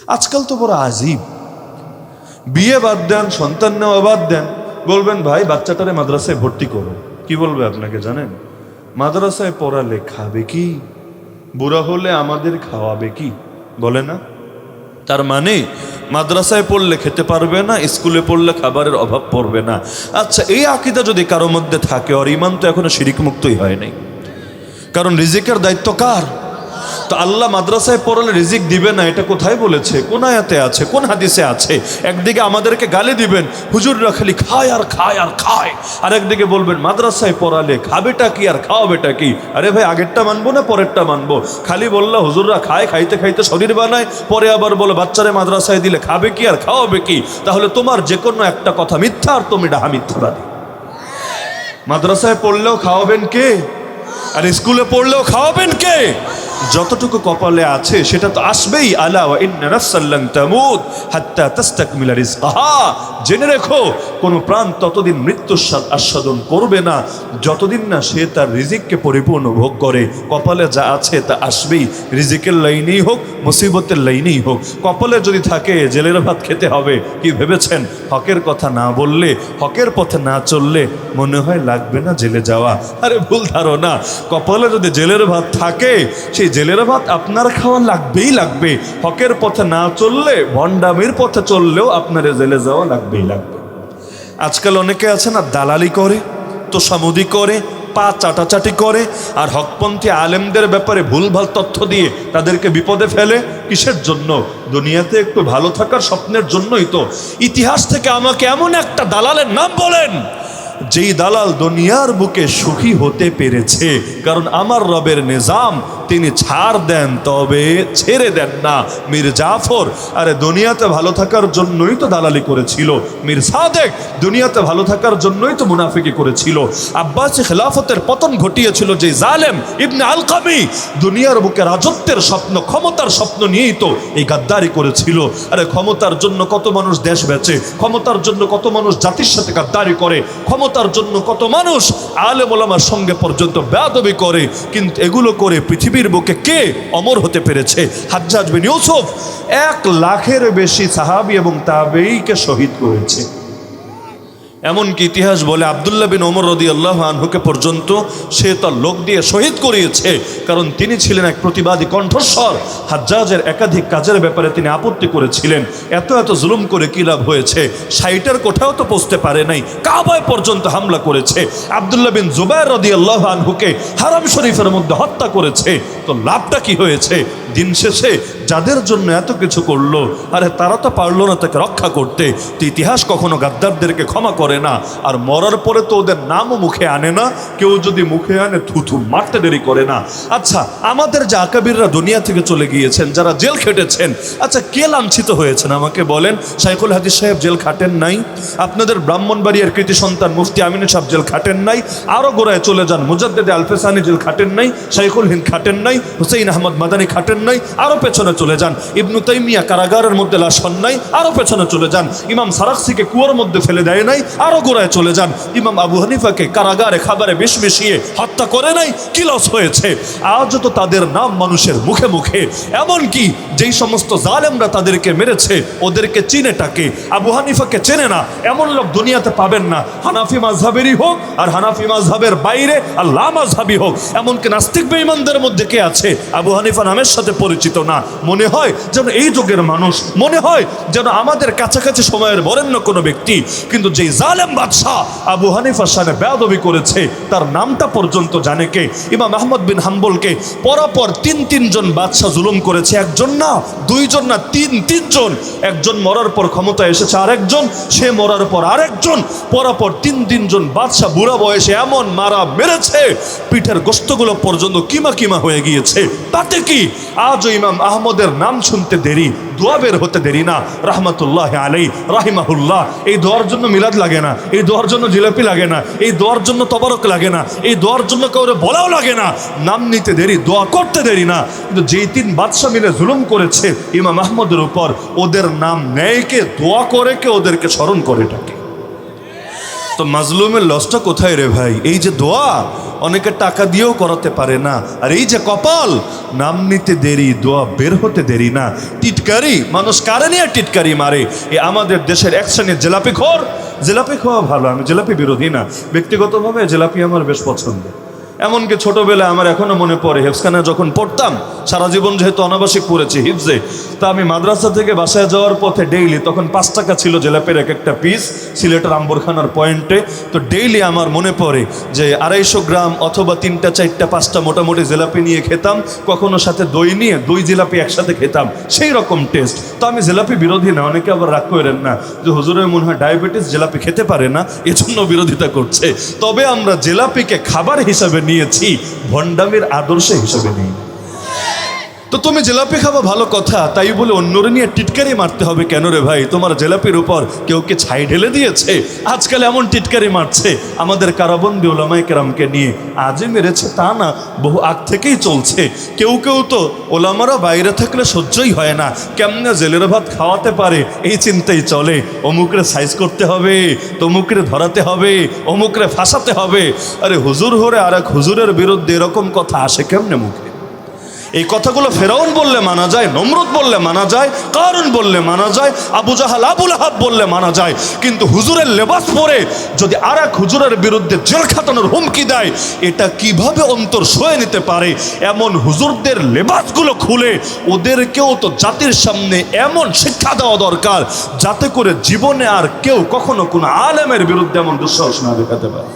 আজকাল তো বড় আজীব বিয়ে বাদ দেন, সন্তান নেওয়া বাদ দেন, বলবেন, ভাই, বাচ্চাটারে মাদ্রাসায় ভর্তি করো। কি বলবে আপনাকে, জানেন? মাদ্রাসায় পড়ালে খাবে কি? বুড়া হলে আমাদের খাওয়াবে কি? বলে না? তার মানে মাদ্রাসায় পড়লে খেতে পারবে না, স্কুলে পড়লে খাবারের অভাব পড়বে না। আচ্ছা এই আকিদা যদি কারও মধ্যে থাকে, আর ইমান তো এখনও শিরিক মুক্তই হয় নাই। কারণ রিজিকের দায়িত্ব কার? তো আল্লাহ মাদ্রাসায় পড়ালে রিজিক দিবে না, এটা কোথায় বলেছে? কোন আয়াতে আছে? কোন হাদিসে আছে? একদিকে আমাদেরকে গালি দিবেন, হুজুররা খালি খায় আর খায় আর খায়। আর একদিকে বলবেন, মাদ্রাসায় পড়ালে খাবেটা কি আর খাওয়াবেটা কি? আরে ভাই, আগেরটা মানবো না পরেরটা মানবো? খালি বললা, হুজুররা খায়, খাইতে খাইতে শরীর বানায়, পরে আবার বলো, বাচ্চারে মাদ্রাসায় দিলে খাবে কি আর খাওয়াবে কি? তাহলে তোমার যে কোনো একটা কথা মিথ্যা আর তুমি ডাহা মিথ্যাবাদী মাদ্রাসায় পড়লেও খাওয়াবেন কে? আর স্কুলে পড়লেও খাওয়াবেন কে? যতটুকু কপালে আছে, সেটা তো আসবেই। আলা ওয়া ইন্না নাফসাল লান তামুত হাত্তা তাস্তাকমিলা রিজকাহা। জেনে রেখো, কোন প্রাণ ততদিন মৃত্যুর স্বাদ আস্বাদন করবে না। যতদিন না সে তার রিজিককে পরিপূর্ণ ভোগ করে। কপালে যা আছে তা আসবেই। রিজিকের লাইনেই হোক, মুসিবতের লাইনেই হোক। কপালে যদি থাকে, জেলের ভাত খেতে হবে। কি ভেবেছেন? হকের কথা না বললে, হকের পথে না চললে মনে হয় লাগবে না জেলে যাওয়া। আরে ভুল ধারণা। কপালে যদি জেলের ভাত থাকে, সেই জেলের ভাত আপনার খাওয়া লাগবেই লাগবে। হকের পথে না চললে, ভণ্ডামির পথে চললেও আপনার জেলে যাওয়া লাগবেই লাগবে। আজকাল অনেকে আছে না, দালালি করে, তোষামুদি করে, পা চাটাচাটি করে, আর হকপন্থী আলেমদের ব্যাপারে ভুলভাল তথ্য দিয়ে তাদেরকে বিপদে ফেলে। কিসের জন্য? দুনিয়াতে একটু ভালো থাকার স্বপ্নের জন্যই তো। ইতিহাস থেকে আমাকে এমন একটা দালালের নাম বলেন, যেই দালাল দুনিয়ার বুকে সুখী হতে পেরেছে। কারণ আমার রবের নিজাম তিনি ছাড় দেন, তবে ছেড়ে দেন না। মীর জাফর, আরে দুনিয়াতে ভালো থাকার জন্যই তো দালালি করেছিল। মীর সাদেক, দুনিয়াতে ভালো থাকার জন্যই তো মুনাফিকি করেছিল। আব্বাসী খেলাফতের পতন ঘটিয়েছিল যে জালেম ইবনে আলকামি। দুনিয়ার বুকে রাজত্বের স্বপ্ন, ক্ষমতার স্বপ্ন নিয়েই তো এই গাদ্দারি করেছিল। আরে ক্ষমতার জন্য কত মানুষ দেশ বেচে, ক্ষমতার জন্য কত মানুষ জাতির সাথে গাদ্দারি করে, ক্ষমতার জন্য কত মানুষ আলেম ওলামার সঙ্গে পর্যন্ত বেয়াদবি করে। কিন্তু এগুলো করে পৃথিবীর বুকে কে অমর হতে পেরেছে? হাজ্জাজ বিন ইউসুফ, এক লাখের বেশি সাহাবি এবং তাবেইকে শহীদ করেছে। এমনকি ইতিহাস বলে আবদুল্লাহ বিন ওমর রদি আল্লাহ আনহুকে পর্যন্ত সে তার লোক দিয়ে শহীদ করিয়েছে। কারণ তিনি ছিলেন এক প্রতিবাদী কণ্ঠস্বর। হাজ্জাজের একাধিক কাজের ব্যাপারে তিনি আপত্তি করেছিলেন। এত এত জুলুম করে কি লাভ হয়েছে? সাইটার কোঠাও তো পৌঁছতে পারে নাই। কাবায় পর্যন্ত হামলা করেছে। আবদুল্লাহ বিন জুবাইর রদি আল্লাহ আনহুকে হারাম শরীফের মধ্যে হত্যা করেছে। তো লাভটা কি হয়েছে? দিন শেষে যাদের জন্য এত কিছু করল, আরে তারা তো পারল না তাকে রক্ষা করতে। তো ইতিহাস কখনো গাদ্দারদেরকে ক্ষমা করে না। আর মরার পরে তো ওদের নামও মুখে আনে না। কেউ যদি মুখে আনে, থুথু মারতে দেরি করে না। আচ্ছা আমাদের যে আকাবিররা দুনিয়া থেকে চলে গিয়েছেন, যারা জেল খেটেছেন আচ্ছা কে লাঞ্ছিত হয়েছেন আমাকে বলেন? সাইকুল হাদিস সাহেব জেল খাটেন নাই। আপনাদের ব্রাহ্মণবাড়িয়ার কৃতি সন্তান মুফতি আমিন সাহেব জেল খাটেন নাই। আরও গোড়ায় চলে যান, মুজাদ্দেদে আলফেসানি জেল খাটেন নাই, শাইখুল হিন্দ খাটেন নাই, হুসেইন আহমদ মাদানি খাটেন নাই আরও পেছনে চলে যান। ইবনু তাইমিয়া কারাগারের মধ্যে লাশন নাই আরও পেছনে চলে যান। ইমাম সারাক্সিকে কুয়ার মধ্যে ফেলে দেয় নাই আরও গোড়ায় চলে যান। ইমাম আবু হানিফাকে কারাগারে খাবারে বেশ মিশিয়ে হত্যা করে নাই, কি লস হয়েছে? আজও তো তাদের নাম মানুষের মুখে মুখে। এমনকি যেই সমস্ত জালেমরা তাদেরকে মেরেছে, ওদেরকে চিনে টাকে। আবু হানিফাকে চেনে না, এমন লোক দুনিয়াতে পাবেন না। হানাফি মাঝহাবেরই হোক আর হানাফি মাঝহাবের বাইরে আল্লাহ মাঝহাবি হোক। এমনকি নাস্তিক বেঈমানদের মধ্যে কে আছে? আবু হানিফা নামের সাথে পরিচিত না। মনে হয় যেন এই যুগের মানুষ। মনে হয় যেন আমাদের কাছাকাছি সময়ের বরেণ্য কোনো ব্যক্তি। কিন্তু যেই জালেম বাদশাহ আবু হানিফার সামনে বেয়াদবি করেছে, তার নামটা পর্যন্ত জানে কে? ইমাম আহমদ বিন হাম্বলকে পরাপর তিন তিনজন বাদশাহ জুলুম করেছে। একজন না দুইজন না, তিন, তিনজন। একজন মরার পর ক্ষমতা এসেছে আরেকজন, সে মরার পর আরেকজন, পরাপর তিন, তিনজন বাদশাহ বুড়া বয়সে এমন মারা মেরেছে, পিঠের গোস্তগুলো পর্যন্ত কিমা কিমা হয়ে গিয়েছে। তাতে কি? আজ ইমাম আহমদের নাম শুনতে দেরি। দোয়া বের হতে দেরি না। রহমতুল্লাহ আলাই রাহিমাহুল্লাহ। এই দোয়ার জন্য মিলাদ লাগে না, এই দোয়ার জন্য জিলাপি লাগে না, এই দোয়ার জন্য তবরক লাগে না, এই দোয়ার জন্য কাউরে বলাও লাগে না। নাম নিতে দেরি, দোয়া করতে দেরি না। কিন্তু যেই তিন বাদশাহ মিলে জুলুম করেছে ইমাম আহমদের উপর, ওদের নাম নেয় কে দোয়া করে কে ওদেরকে স্মরণ করে ডাকে। তো মাজলুমের লসটা কোথায় রে ভাই? এই যে দোয়া, অনেকে টাকা দিয়েও করাতে পারে না। আর এই যে কপাল, নাম নিতে দেরি, দোয়া বের হতে দেরি না। টিটকারি, মানুষ কারে নিয়ে টিটকারি মারে? এ আমাদের দেশের এক শ্রেণির জেলাপি খোর। জেলাপি খাওয়া ভালো, আমি জেলাপি বিরোধী না। ব্যক্তিগতভাবে জেলাপি আমার বেশ পছন্দ এমনকি ছোটবেলায় আমার এখনও মনে পড়ে হেফসখানে যখন পড়তাম, সারা জীবন যেহেতু অনাবাসিক পড়েছি হিফজে, তা আমি মাদ্রাসা থেকে বাসায় যাওয়ার পথে ডেইলি তখন পাঁচ টাকা ছিল জেলাপের এক একটা পিস সিলেটের আম্বরখানার পয়েন্টে তো ডেইলি আমার মনে পড়ে যে আড়াইশো গ্রাম অথবা তিনটা, চারটা, পাঁচটা মোটামুটি জেলাপি নিয়ে খেতাম, কখনো সাথে দই নিয়ে দই জিলাপি একসাথে খেতাম, সেই রকম টেস্ট তো আমি জেলাপি বিরোধী না, অনেকে আবার রাগ করেন না যে হুজুরের মনে হয় ডায়াবেটিস জেলাপি খেতে পারে না, এজন্য বিরোধিতা করছে। তবে আমরা জেলাপিকে খাবার হিসাবে নিয়েছি ভণ্ডামির আদর্শ হিসেবে নিই। তো তুমি জেলাপি খাবা ভালো কথা, তাই বলে অন্যরে নিয়ে টিটকারি মারতে হবে কেন রে ভাই? তোমার জেলাপির উপর কেউ কে ছাই ঢেলে দিয়েছে? আজকাল এমন টিটকারি মারছে, আমাদের কারাবন্দি ওলামাই কেরামকে নিয়ে আজই মেরেছে তা না, বহু আগ থেকেই চলছে। কেউ কেউ তো ওলামারা বাইরে থাকলে সহ্যই হয় না, কেমনে জেলের ভাত খাওয়াতে পারে? এই চিন্তাই চলে, অমুকরে সাইজ করতে হবে, তমুকরে ধরাতে হবে, অমুকরে ফাঁসাতে হবে। আরে হুজুর হরে আর এক হুজুরের বিরুদ্ধে এরকম কথা আসে কেমনে মুখে? এই কথাগুলো ফেরাউন বললে মানা যায়, নমরুদ বললে মানা যায় কারণ বললে মানা যায়, আবু জাহাল আবুল আহাব বললে মানা যায়। কিন্তু হুজুরের লেবাস পরে যদি আর এক হুজুরের বিরুদ্ধে জেল খাটানোর হুমকি দেয়, এটা কীভাবে অন্তর সয়ে নিতে পারে? এমন হুজুরদের লেবাসগুলো খুলে ওদেরকেও তো জাতির সামনে এমন শিক্ষা দেওয়া দরকার, যাতে করে জীবনে আর কেউ কখনো কোনো আলেমের বিরুদ্ধে এমন দুঃসাহস না দেখাতে পারে।